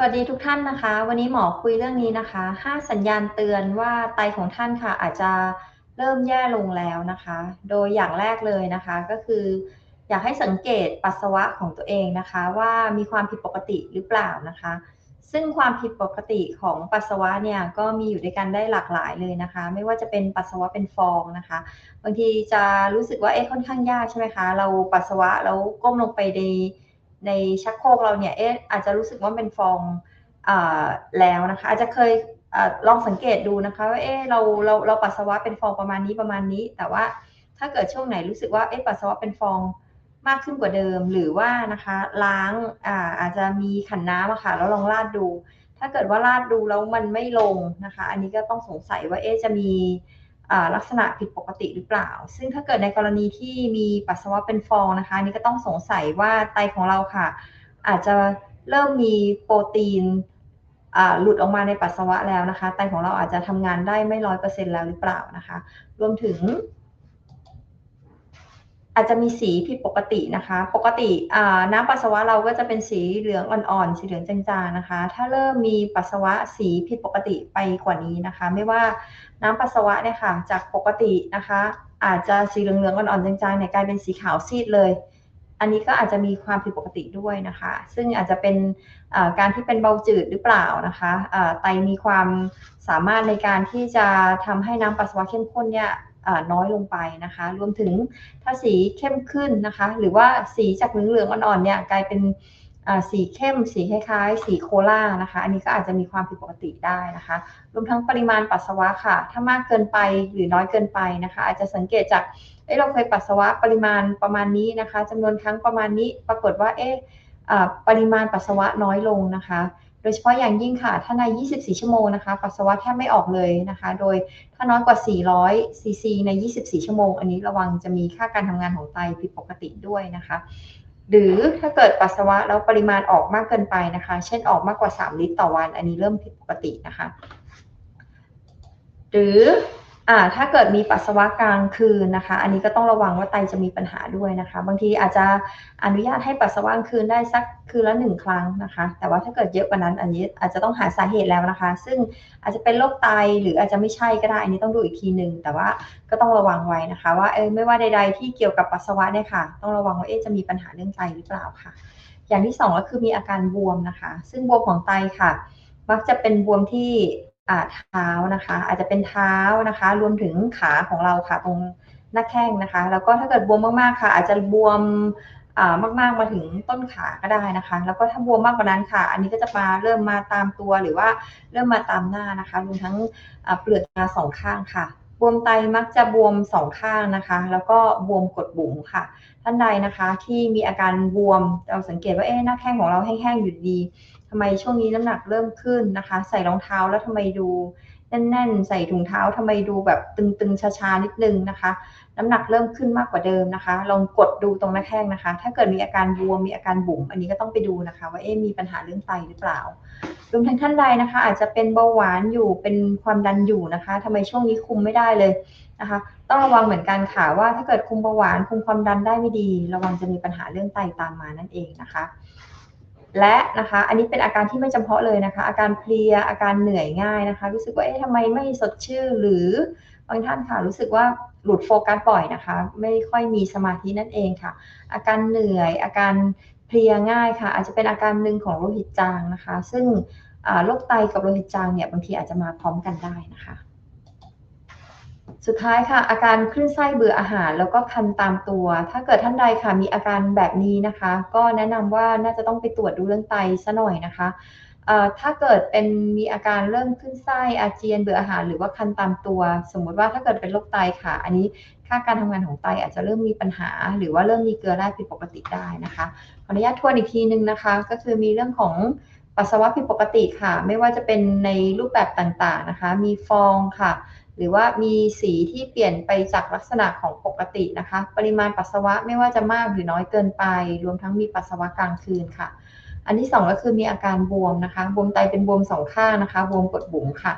สวัสดีทุกท่านนะคะ วันนี้หมอคุยเรื่องนี้นะคะ 5 สัญญาณเตือนว่าไตของท่านค่ะอาจจะเริ่มแย่ลงแล้วนะคะ โดยอย่างแรกเลยนะคะก็คือ อยากให้สังเกตปัสสาวะของตัวเองนะคะ ว่ามีความผิดปกติหรือเปล่านะคะ ซึ่งความผิดปกติของปัสสาวะเนี่ยก็มีอยู่ด้วยกันได้หลากหลายเลยนะคะ ไม่ว่าจะเป็นปัสสาวะเป็นฟองนะคะ บางทีจะรู้สึกว่าเอ๊ะค่อนข้างยากใช่ไหมคะ เราปัสสาวะแล้วก้มลงไปใน ในชักโครกเราเนี่ยเอ๊ะอาจจะรู้สึกว่าเป็นฟองอแล้วนะคะ อาจจะเคยอลองสังเกตดูนะคะว่าเอ๊ะเราเราเราปัสสาวะเป็นฟองประมาณนี้ประมาณนี้ แต่ว่าถ้าเกิดช่วงไหนรู้สึกว่าเอ๊ะปัสสาวะเป็นฟองมากขึ้นกว่าเดิม หรือว่านะคะล้างอาอาจจะมีขันน้ำอะค่ะแล้วลองลาดดู ถ้าเกิดว่าลาดดูแล้วมันไม่ลงนะคะ อันนี้ก็ต้องสงสัยว่าเอ๊ะจะมี ลักษณะผิดปกติหรือเปล่า ซึ่งถ้าเกิดในกรณีที่มีปัสสาวะเป็นฟองนะคะนี่ก็ต้องสงสัยว่าไตของเราค่ะ อาจจะเริ่มมีโปรตีนหลุดออกมาในปัสสาวะแล้วนะคะ ไตของเราอาจจะทำงานได้ไม่ร้อยเปอร์เซ็นแล้วหรือเปล่านะคะ รวมถึง อาจจะมีสีผิดปกตินะคะ ปกติน้ำปัสสาวะเราก็จะเป็นสีเหลืองอ่อนๆ สีเหลืองจางๆนะคะ ถ้าเริ่มมีปัสสาวะสีผิดปกติไปกว่านี้นะคะ ไม่ว่าน้ำปัสสาวะเนี่ยค่ะจากปกตินะคะ อาจจะสีเหลืองๆอ่อนๆจางๆเนี่ยกลายเป็นสีขาวซีดเลย อันนี้ก็อาจจะมีความผิดปกติด้วยนะคะ ซึ่งอาจจะเป็นการที่เป็นเบาจืดหรือเปล่านะคะไตมีความสามารถในการที่จะทำให้น้ำปัสสาวะเข้มข้นเนี่ย น้อยลงไปนะคะ รวมถึงถ้าสีเข้มขึ้นนะคะ หรือว่าสีจากเหลืองๆอ่อนๆเนี่ยกลายเป็นสีเข้มสีคล้ายๆ สีโคลานะคะ อันนี้ก็อาจจะมีความผิดปกติได้นะคะ รวมทั้งปริมาณปัสสาวะค่ะ ถ้ามากเกินไปหรือน้อยเกินไปนะคะ อาจจะสังเกตจากเอ้เราเคยปัสสาวะปริมาณประมาณนี้นะคะจำนวนครั้งประมาณนี้ปรากฏว่าเอ๊ะปริมาณปัสสาวะน้อยลงนะคะ โดยเฉพาะอย่างยิ่งค่ะ ถ้าใน 24 ชั่วโมงนะคะ ปัสสาวะแทบไม่ออกเลยนะคะ โดยถ้าน้อยกว่า 400 ซีซีใน 24 ชั่วโมง อันนี้ระวังจะมีค่าการทำงานของไตผิดปกติด้วยนะคะ หรือถ้าเกิดปัสสาวะแล้วปริมาณออกมากเกินไปนะคะ เช่นออกมากกว่า 3 ลิตรต่อวัน อันนี้เริ่มผิดปกตินะคะ หรือ อ่าถ้าเกิดมีปัสสาวะกลางคืนนะคะ อันนี้ก็ต้องระวังว่าไตจะมีปัญหาด้วยนะคะ บางทีอาจจะอนุญาตให้ปัสสาวะกลางคืนได้สักคืนละหนึ่งครั้งนะคะ แต่ว่าถ้าเกิดเยอะกว่านั้น อันนี้อาจจะต้องหาสาเหตุแล้วนะคะ ซึ่งอาจจะเป็นโรคไตหรืออาจจะไม่ใช่ก็ได้ อันนี้ต้องดูอีกทีหนึ่งแต่ว่าก็ต้องระวังไว้นะคะ ว่าเออไม่ว่าใด ๆ ที่เกี่ยวกับปัสสาวะเนี่ยค่ะ ต้องระวังว่าเอ๊ะจะมีปัญหาเรื่องไตหรือเปล่าค่ะ อย่างที่2ก็คือมีอาการบวมนะคะ ซึ่งบวมของไตค่ะ มักจะเป็นบวมที่ เท้านะคะ อาจจะเป็นเท้านะคะ รวมถึงขาของเราค่ะ ตรงหน้าแข้งนะคะ แล้วก็ถ้าเกิดบวมมากๆค่ะ อาจจะบวมมากๆมาถึงต้นขาก็ได้นะคะ แล้วก็ถ้าบวมมากกว่านั้นค่ะ อันนี้ก็จะมาเริ่มมาตามตัวหรือว่าเริ่มมาตามหน้านะคะรวมทั้งเปลือกตาสองข้างค่ะ บวมไตมักจะบวมสองข้างนะคะ แล้วก็บวมกดบุ๋มค่ะ ท่านใดนะคะ ที่มีอาการบวมเราสังเกตว่าเอ๊ะหน้าแข้งของเราแห้งๆอยู่ดีทำไมช่วงนี้น้ำหนักเริ่มขึ้นนะคะ ใส่รองเท้าแล้วทำไมดูแน่นๆ ใส่ถุงเท้าทำไมดูแบบตึงๆชาๆนิดนึงนะคะ น้ำหนักเริ่มขึ้นมากกว่าเดิมนะคะลองกดดูตรงหน้าแข้งนะคะ ถ้าเกิดมีอาการบวมมีอาการบุ๋มอันนี้ก็ต้องไปดูนะคะ ว่าเอ๊มีปัญหาเรื่องไตหรือเปล่ารวมทั้งท่านใดนะคะ อาจจะเป็นเบาหวานอยู่เป็นความดันอยู่นะคะทำไมช่วงนี้คุมไม่ได้เลยนะคะ ต้องระวังเหมือนกันค่ะว่าถ้าเกิดคุมเบาหวานคุมความดันได้ไม่ดี ระวังจะมีปัญหาเรื่องไตตามมานั่นเองนะคะ และนะคะ อันนี้เป็นอาการที่ไม่จำเพาะเลยนะคะ อาการเพลียอาการเหนื่อยง่ายนะคะ รู้สึกว่าเอ๊ะทำไมไม่สดชื่นหรือ บางท่านค่ะรู้สึกว่าหลุดโฟกัสบ่อยนะคะ ไม่ค่อยมีสมาธินั่นเองค่ะ อาการเหนื่อยอาการเพลียง่ายค่ะ อาจจะเป็นอาการหนึ่งของโลหิตจางนะคะ ซึ่งโรคไตกับโลหิตจางเนี่ยบางทีอาจจะมาพร้อมกันได้นะคะ สุดท้ายค่ะ อาการคลื่นไส้เบื่ออาหาร แล้วก็คันตามตัว ถ้าเกิดท่านใดค่ะมีอาการแบบนี้นะคะ ก็แนะนำว่าน่าจะต้องไปตรวจดูเรื่องไตซะหน่อยนะคะ ถ้าเกิดเป็นมีอาการเริ่มขึ้นไส้อาเจียนเบื่ออาหารหรือว่าคันตามตัว สมมุติว่าถ้าเกิดเป็นโรคไตค่ะ อันนี้ค่าการทำงานของไตอาจจะเริ่มมีปัญหา หรือว่าเริ่มมีเกลือแร่ผิดปกติได้นะคะขออนุญาตทวนอีกทีนึงนะคะ ก็คือมีเรื่องของปัสสาวะผิดปกติค่ะ ไม่ว่าจะเป็นในรูปแบบต่างๆนะคะ มีฟองค่ะ หรือว่ามีสีที่เปลี่ยนไปจากลักษณะของปกตินะคะ ปริมาณปัสสาวะไม่ว่าจะมากหรือน้อยเกินไป รวมทั้งมีปัสสาวะกลางคืนค่ะ อันที่ 2 ก็คือมีอาการบวมนะคะบวมไตเป็นบวมสองข้างนะคะบวมกดบุ๋มค่ะ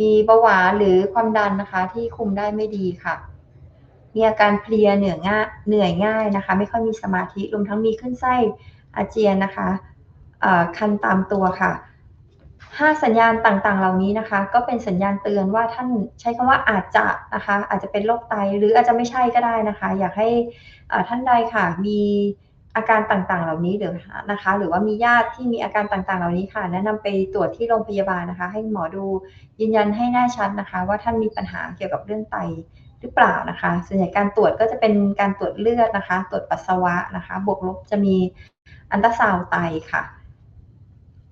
มีเบาหวานหรือความดันนะคะที่คุมได้ไม่ดีค่ะ มีอาการเพลียเหนื่อยง่ายเหนื่อยง่ายนะคะ ไม่ค่อยมีสมาธิรวมทั้งมีขึ้นไส้อาเจียนนะคะคันตามตัวค่ะห้าสัญญาณต่างๆ เหล่านี้นะคะ ก็เป็นสัญญาณเตือนว่าท่านใช้คำว่าอาจจะนะคะ อาจจะเป็นโรคไตหรืออาจจะไม่ใช่ก็ได้นะคะ อยากให้ท่านใดค่ะมี อาการต่างๆ เหล่านี้หรือนะคะ หรือว่ามีญาติที่มีอาการต่างๆ เหล่านี้ค่ะ แนะนำไปตรวจที่โรงพยาบาลนะคะ ให้หมอดูยืนยันให้แน่ชัดนะคะ ว่าท่านมีปัญหาเกี่ยวกับเรื่องไตหรือเปล่านะคะ ส่วนใหญ่การตรวจก็จะเป็นการตรวจเลือดนะคะ ตรวจปัสสาวะนะคะ บวกลบจะมีอันตราซาวไตค่ะ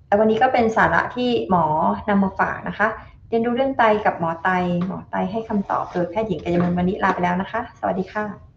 และวันนี้ก็เป็นสาระที่หมอนำมาฝากนะคะ เรียนรู้เรื่องไตกับหมอไต หมอไตให้คำตอบโดยแพทย์หญิงกัญญมลวันนี้ลาไปแล้วนะคะ สวัสดีค่ะ